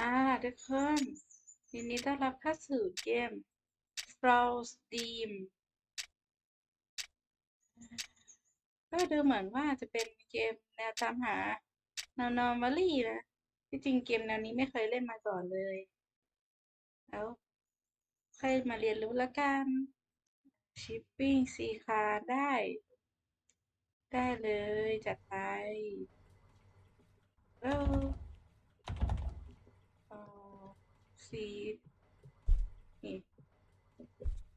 อ่าทุกคนยินดีต้อนรับเข้าสู่เกม Brawl Steam ก็ดูเหมือนว่าจะเป็นเกมแนวตามหา No Normally นะ ที่จริงเกมแนวนี้ไม่เคยเล่นมาก่อนเลยแล้วค่อยมาเรียนรู้แล้วกัน Shipping สีคาได้ ได้เลยจัดไปแล้ว เอ่อ สีนี่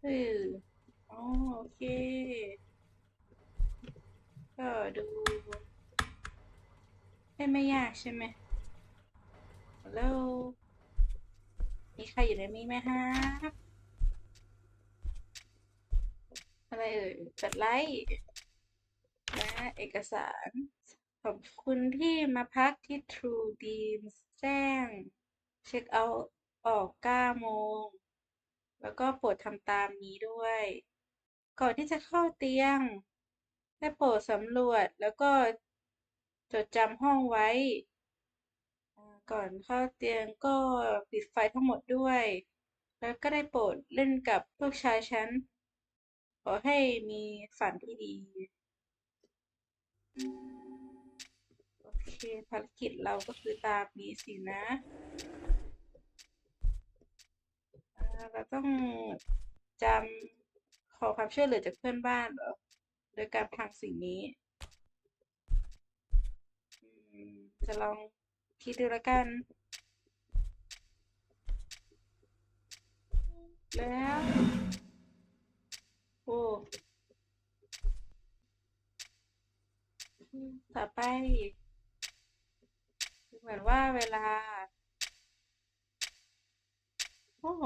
เอออ๋อโอเค ก็ดูไม่ไม่ยากใช่ไหมแล้วมีใครอยู่ในนี้ไหมฮะอะไรเอ่ยกดไลค์และเอกสาร ขอบคุณที่มาพักที่ True Dreams แจ้ง เช็คเอาท์ ออก9โมง แล้วก็โปรดทำตามนี้ด้วย ก่อนที่จะเข้าเตียง ได้โปรดสำรวจแล้วก็จดจำห้องไว้ ก่อนเข้าเตียงก็ปิดไฟทั้งหมดด้วย แล้วก็ได้โปรดเล่นกับลูกชายฉัน ขอให้มีฝันที่ดี โอเคภารกิจเราก็คือตามนี้สินะ เราต้องจำขอความช่วยเหลือจากเพื่อนบ้านเหรอโดยการพังสิ่งนี้จะลองคิดดูแล้วกัน แล้ว โอ้ ต่อไป เหมือนว่าเวลา โอ้โห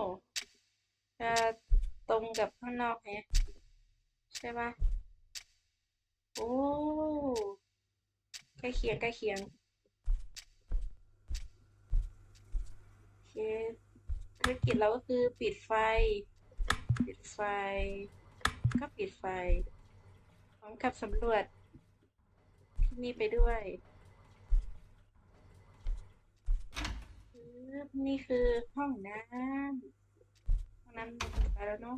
จะตรงกับข้างนอกแฮะใช่ปะโอ้ใกล้เคียงใกล้เคียงโอเคภารกิจเราก็คือปิดไฟ ปิดไฟ ก็ปิดไฟพร้อมกับสำรวจที่นี่ไปด้วยนี่คือห้องน้ำ ห้องน้ำไปแล้วเนาะ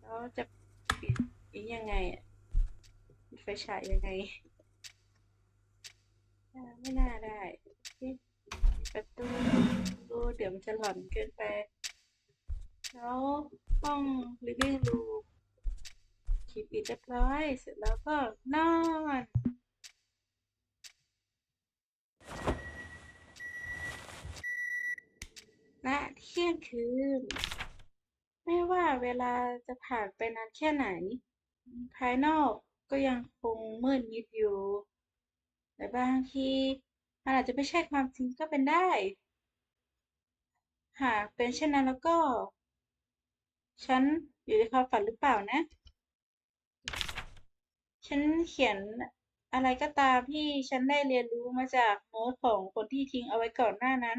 แล้วจะปิดอีกยังไงอะปิดไฟฉายยังไง ไม่น่าได้ปิดประตูดูเดี๋ยวมันจะหลอนเกินไป แล้วห้อง living room คีปิดเรียบร้อย เสร็จแล้วก็นอนณเที่ยงคืน เวลาจะผ่านไปนานแค่ไหน ภายนอกก็ยังคงมืดมิดอยู่ แต่บางทีมันอาจจะไม่ใช่ความจริงก็เป็นได้ หากเป็นเช่นนั้นแล้วก็ ฉันอยู่ในความฝันหรือเปล่านะ ฉันเขียนอะไรก็ตามที่ฉันได้เรียนรู้มาจากโน้ตของคนที่ทิ้งเอาไว้ก่อนหน้านั้น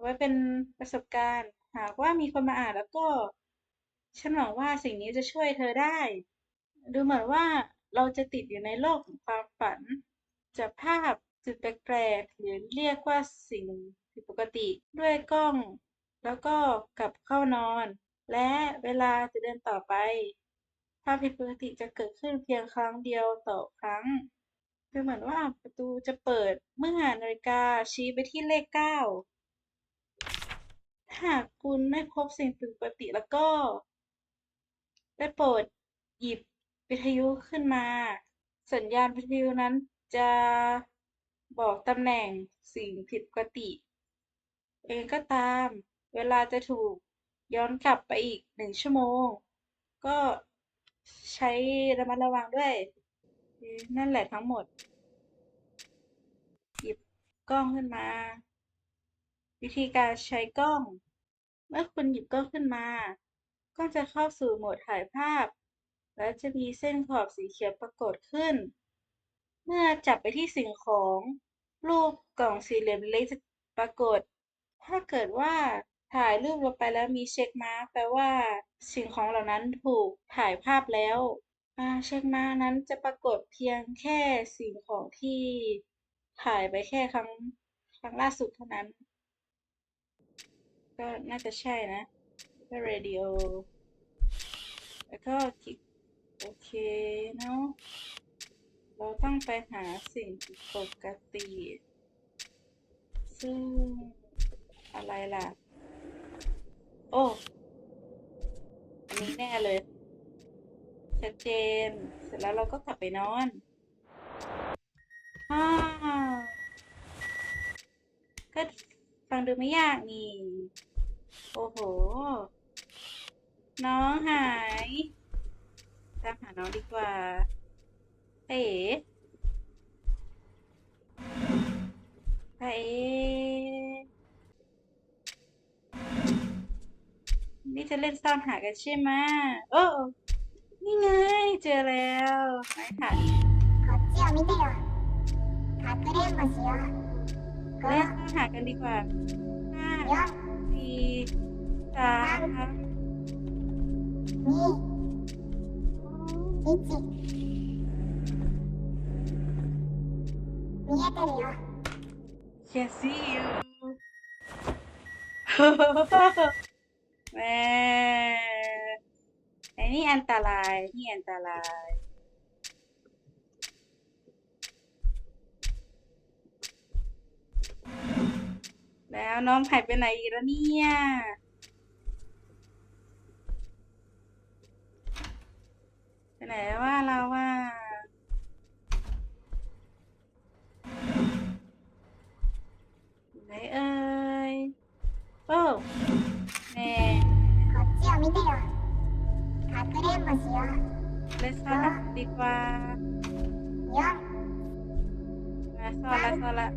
ไว้เป็นประสบการณ์ หากว่ามีคนมาอ่านแล้วก็ ฉันหวังว่าสิ่งนี้จะช่วยเธอได้ ดูเหมือนว่าเราจะติดอยู่ในโลกของความฝันจากภาพจุดแปลกๆหรือเรียกว่าสิ่งผิดปกติด้วยกล้อง แล้วก็กลับเข้านอน และเวลาจะเดินต่อไปภาพผิดปกติจะเกิดขึ้นเพียงครั้งเดียวต่อครั้งดูเหมือนว่าประตูจะเปิดเมื่อนาฬิกาชี้ไปที่เลขเก้าหากคุณไม่พบสิ่งผิดปกติแล้วก็ ได้โปรดหยิบวิทยุขึ้นมา สัญญาณวิทยุนั้นจะบอกตำแหน่งสิ่งผิดปกติเองก็ตาม เวลาจะถูกย้อนกลับไปอีกหนึ่งชั่วโมง ก็ใช้ระมัดระวังด้วย นั่นแหละทั้งหมด หยิบกล้องขึ้นมา วิธีการใช้กล้อง เมื่อคุณหยิบกล้องขึ้นมา กล้องจะเข้าสู่โหมดถ่ายภาพ และจะมีเส้นขอบสีเขียวปรากฏขึ้น เมื่อจับไปที่สิ่งของรูปกล่องสี่เหลี่ยมเล็กจะปรากฏ ถ้าเกิดว่าถ่ายรูปลงไปแล้วมีเช็คมาร์กแปลว่า สิ่งของเหล่านั้นถูกถ่ายภาพแล้วเช็คมาร์กนั้นจะปรากฏเพียงแค่สิ่งของที่ถ่ายไปแค่ครั้งครั้งล่าสุดเท่านั้น ก็น่าจะใช่นะ ก็เรดิโอแล้วก็คลิกโอเคเนาะ เราต้องไปหาสิ่งผิดปกติ ซึ่งอะไรล่ะ โอ้อันนี้แน่เลย ชัดเจน เสร็จแล้วเราก็กลับไปนอนอ้าก็ฟังดูไม่ยากนี่ โอ้โห น้องหายตามหาน้องดีกว่า เอ๋เอ๋นี่จะเล่นซ่อนหากันใช่ไหมโอ้ นี่ไง เจอแล้วไหนหา こっちを見てよかくれんぼしよう เล่นซ่อนหากันดีกว่าห้า 4 สี่สาม Yes, see you. แม่ไอ้นี่อันตรายนี่อันตรายแล้วน้องหายไปไหนแล้วเนี่ย ไปไหนว่าเราว่า ไหนเอ่ย โอ้แม่ こっちを見てよかくれんぼしよ เล่นซ่อนหาดีกว่า う4 มาซ่อนละซ่อนละ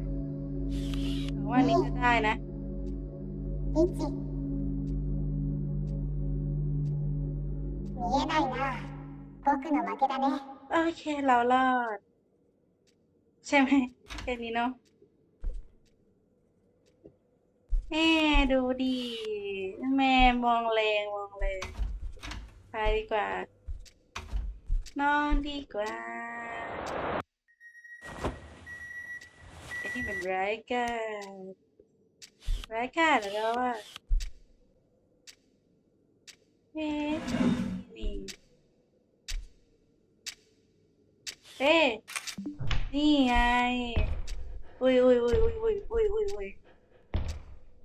ผมว่านี่ก็ได้นะ 1見えないな 僕の負けだね โอเค เรารอด ใช่ไหมแค่นี้เนาะแม่ดูดีแม่มองแรงมองแรงไปดีกว่า นอนดีกว่าไอ้นี่มันร้ายกาจร้ายกาจแล้วก็ว่าเอ๊ เอ๊นี่ไง อุ้ยอุ้ยอุ้ยอุ้ยอุ้ยอุ้ยอุ้ยอุ้ย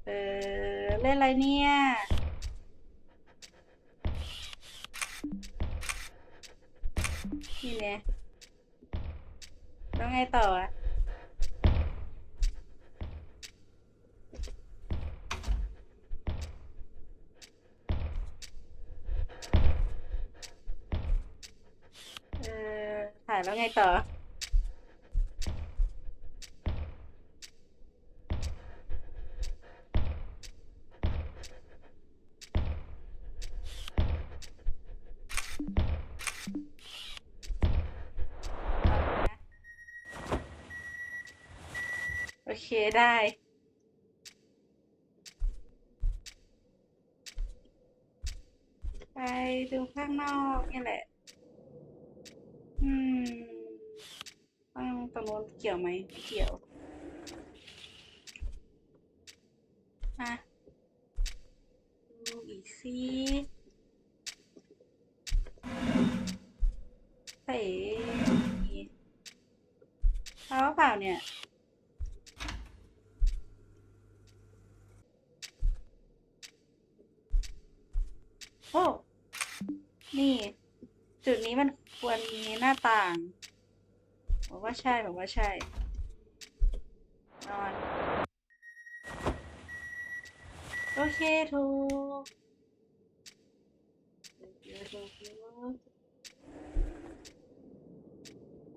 เออเล่นอะไรเนี่ยนี่เนี่ยต้องไงต่ออะเออ ถ่าย แล้วไงต่อ โอเคได้ไปดูข้างนอกนี่แหละ อืม ต้องตรงโน้นเกี่ยวไหมเกี่ยว มาดูอีกสิเฮ้ยเขาเปล่าเนี่ยโอ้ นี่ จุดนี้มันควรมีหน้าต่าง บอกว่าใช่บอกว่าใช่ นอน โอเคถูกถูกถูกถูก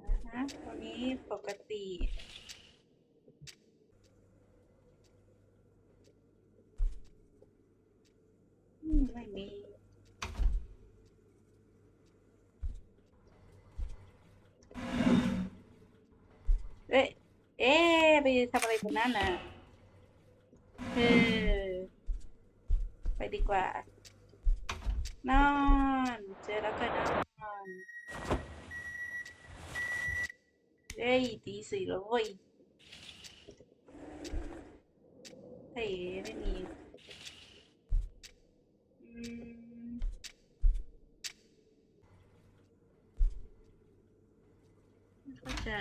อ่าฮะตรงนี้ปกติไม่มี ไปทำอะไรตรงนั้นนะเออไปดีกว่า นอน เจอแล้วก็นอนเฮ้ยตีสี่แล้วเว้ยเฮ้ยไม่มีไม่เข้าใจ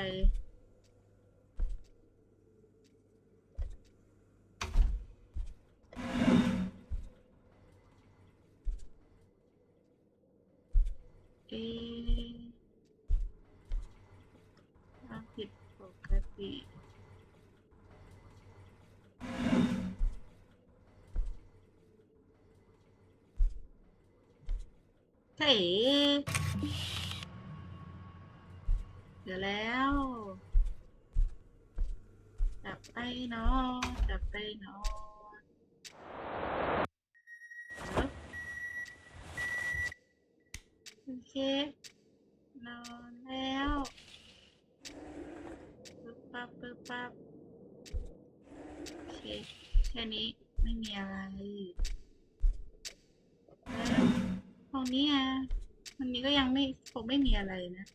เฮ้เดี๋ยวแล้วจับไปเนาะจับไปเนาะโอเคนอนแล้วปึ๊บปั๊บปึ๊บปั๊บโอเคแค่นี้ไม่มีอะไร ห้องนี้อะวันนี้ก็ยังไม่คงไม่มีอะไรนะ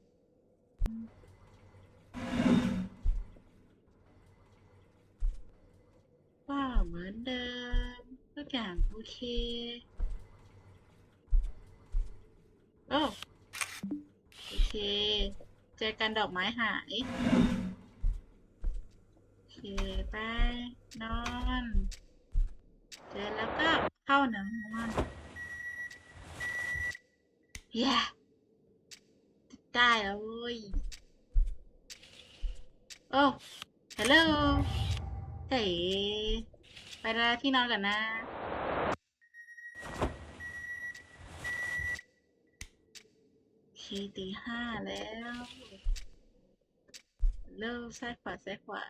ก็เหมือนเดิมทุกอย่างโอเค โอ้โอเค เจอกันดอกไม้หาย โอเค ไป นอน เจอแล้วก็เข้าหนังนอน เย้ได้แล้วเว้ยโอ้ฮัลโหลเฮ้ยไปแล้วที่นอนก่อนนะโอเคตีห้าแล้วเริ่มซ้ายขวาซ้ายขวา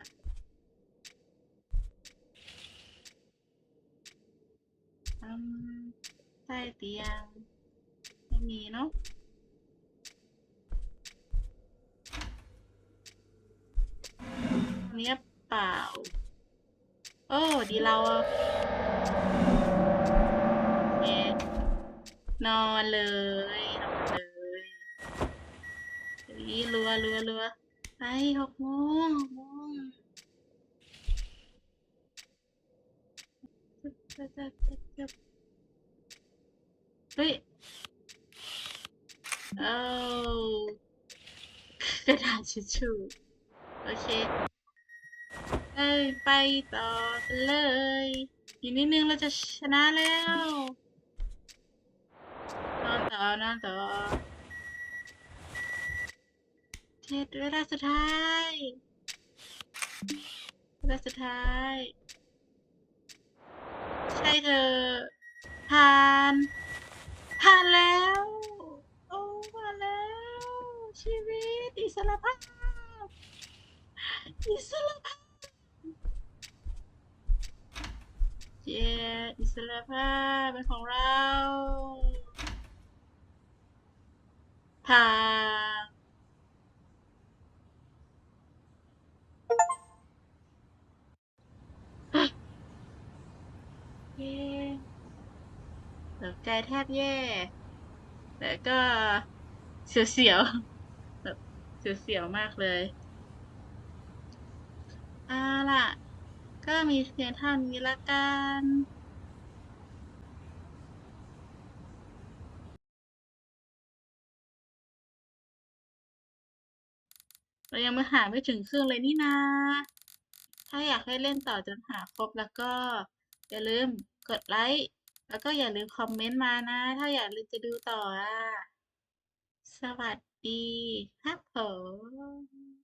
อืมใต้เตียง ไม่มีเนาะเนี้ยเปล่า โอ้ดีเราอะโอเคนอนเลยนอนเลยนี่รัวรัวรัวไปหกโมงหกโมงจึ๊บจึ๊บจึ๊บเจ็บเฮ้ย เอากระดาษทิชชู่โอเคเอ้ยไปต่อกันเลย อีกนิดนึงเราจะชนะแล้วนอนต่อนอนต่อเทสเวลาสุดท้ายเวลาสุดท้าย ใช่เธอผ่านผ่านแล้ว ชีวิตอิสรภาพอิสรภาพเย้อิสรภาพเป็นของเราผ่านเย้ตกใจแทบแย่แต่ก็เสียวๆ เสียวๆมากเลยเอาล่ะ ก็มีเพียงเท่านี้ละกันเรายังมาหาไม่ถึงเครึ่องเลยนี่นาถ้าอยากให้เล่นต่อจนหาครบแล้วก็ อย่าลืมกดไลค์ แล้วก็อย่าลืมคอมเมนต์มานะ ถ้าอยากจะดูต่ออะ สวัสดี ครับผม